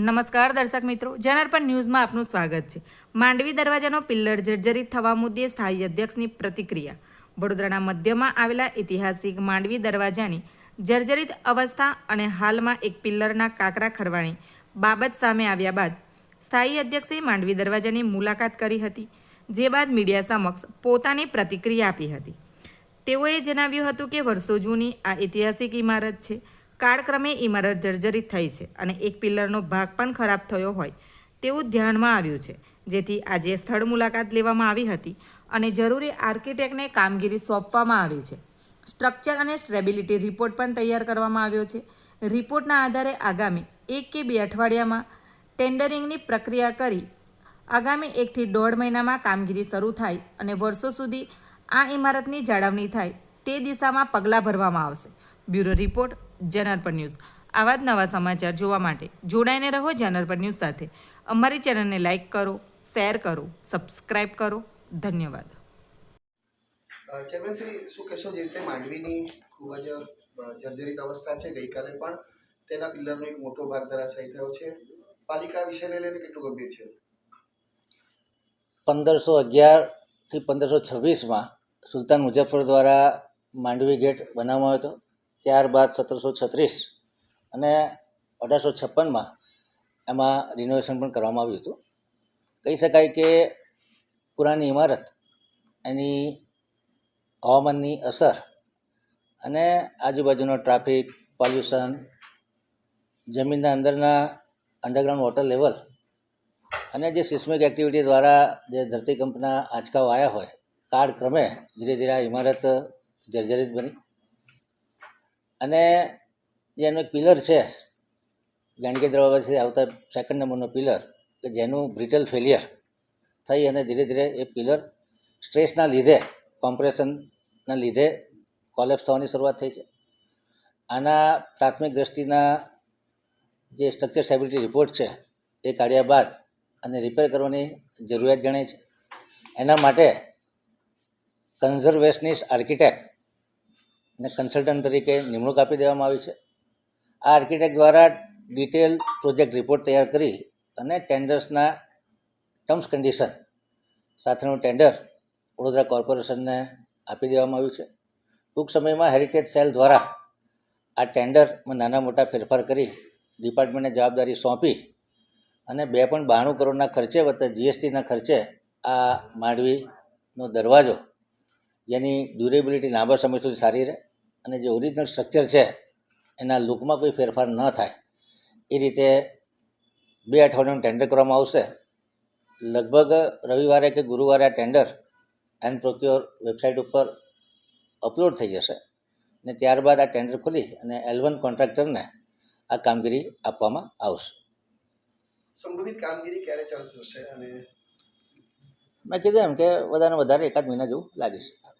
નમસ્કાર દર્શક મિત્રો, જનાર્પણ ન્યૂઝમાં આપનું સ્વાગત છે. માંડવી દરવાજાનો પિલ્લર જર્જરિત થવા મુદ્દે સ્થાયી અધ્યક્ષની પ્રતિક્રિયા. વડોદરાના મધ્યમાં આવેલા ઐતિહાસિક માંડવી દરવાજાની જર્જરિત અવસ્થા અને હાલમાં એક પિલ્લરના કાકરા ખરવાણી બાબત સામે આવ્યા બાદ સ્થાયી અધ્યક્ષે માંડવી દરવાજાની મુલાકાત કરી હતી, જે બાદ મીડિયા સમક્ષ પોતાની પ્રતિક્રિયા આપી હતી. તેઓએ જણાવ્યું હતું કે વર્ષો જૂની આ ઐતિહાસિક ઇમારત છે. કાળક્રમે ઇમારત જર્જરિત થઈ છે અને એક પિલ્લરનો ભાગ પણ ખરાબ થયો હોય તેવું ધ્યાનમાં આવ્યું છે. જેથી આજે સ્થળ મુલાકાત લેવામાં આવી હતી અને જરૂરી આર્કિટેક્ટને કામગીરી સોંપવામાં આવી છે. સ્ટ્રક્ચર અને સ્ટેબિલિટી રિપોર્ટ પણ તૈયાર કરવામાં આવ્યો છે. રિપોર્ટના આધારે આગામી એક કે બે અઠવાડિયામાં ટેન્ડરિંગની પ્રક્રિયા કરી આગામી એકથી દોઢ મહિનામાં કામગીરી શરૂ થાય અને વર્ષો સુધી આ ઇમારતની જાળવણી થાય તે દિશામાં પગલાં ભરવામાં આવશે. બ્યુરો રિપોર્ટ જનરપર ન્યૂઝ. આવા જ નવા સમાચાર જોવા માટે જોડાઈને રહો જનાર્પણ ન્યૂઝ સાથે. અમારી ચેનલને લાઇક કરો શેર કરો સબસ્ક્રાઇબ કરો. ધન્યવાદ. ચેરમેન શ્રી શું કહેશો જે રીતે માંડવીની ખૂબ જ જર્જરિત અવસ્થા છે ગઈકાલે પણ તેના પિલ્લરનો એક મોટો ભાગ ધરાશાયી થયો છે. પાલિકા વિષયને લઈને કેટલું ગંભીર છે? પંદરસો અગિયારથી પંદરસો છવ્વીસમાં સુલતાન મુઝફ્ફર દ્વારા માંડવી ગેટ બનાવવામાં આવ્યો હતો. ત્યારબાદ સત્તરસો છત્રીસ અને અઢારસો છપ્પનમાં એમાં રિનોવેશન પણ કરવામાં આવ્યું હતું. કહી શકાય કે પુરાની ઇમારત એની હવામાનની અસર અને આજુબાજુનો ટ્રાફિક પોલ્યુશન જમીનના અંદરના અંડરગ્રાઉન્ડ વોટર લેવલ અને જે સિસ્મિક એક્ટિવિટી દ્વારા જે ધરતીકંપના આંચકાઓ આવ્યા હોય, કાળક્રમે ધીરે ધીરે આ ઇમારત જર્જરિત બની. અને જે એનો એક પિલર છે ગાંડકી દરવાજાથી આવતા સેકન્ડ નંબરનો પિલર કે જેનું બ્રિટલ ફેલિયર થઈ અને ધીરે ધીરે એ પિલર સ્ટ્રેસના લીધે કોમ્પ્રેશનના લીધે કોલેપ્સ થવાની શરૂઆત થઈ છે. આના પ્રાથમિક દ્રષ્ટિના જે સ્ટ્રક્ચર સ્ટેબિલિટી રિપોર્ટ છે, એ કાઢ્યા બાદ અને રિપેર કરવાની જરૂરિયાત જણાય છે. એના માટે કન્ઝર્વેશનિસ્ટ આર્કિટેક્ટ ને કન્સલ્ટન્ટ તરીકે નિમણૂક આપી દેવામાં આવી છે. આ આર્કિટેક્ટ દ્વારા ડિટેલ પ્રોજેક્ટ રિપોર્ટ તૈયાર કરી અને ટેન્ડર્સના ટર્મ્સ કન્ડિશન સાથેનું ટેન્ડર વડોદરા કોર્પોરેશનને આપી દેવામાં આવ્યું છે. ટૂંક સમયમાં હેરિટેજ સેલ દ્વારા આ ટેન્ડરમાં નાના મોટા ફેરફાર કરી ડિપાર્ટમેન્ટને જવાબદારી સોંપી અને બે પણ બાણું કરોડના ખર્ચે વત્તા જીએસટીના ખર્ચે આ માંડવીનો દરવાજો જેની ડ્યુરેબિલિટી લાંબા સમય સુધી સારી રહે. અને જે ઓરિજિનલ સ્ટ્રક્ચર છે એના લુકમાં કોઈ ફેરફાર ન થાય. એ રીતે બે અઠવાડિયાનું ટેન્ડર કરવામાં આવશે. લગભગ રવિવારે કે ગુરુવારે આ ટેન્ડર એન્ડ પ્રોક્યોર વેબસાઇટ ઉપર અપલોડ થઈ જશે. અને ત્યારબાદ આ ટેન્ડર ખોલી અને એલવન કોન્ટ્રાક્ટરને આ કામગીરી આપવામાં આવશે. સંભવિત કામગીરી ક્યારે ચાલુ થશે અને મેં કીધું એમ કે વધારે વધારે એકાદ મહિના જેવું લાગી શકે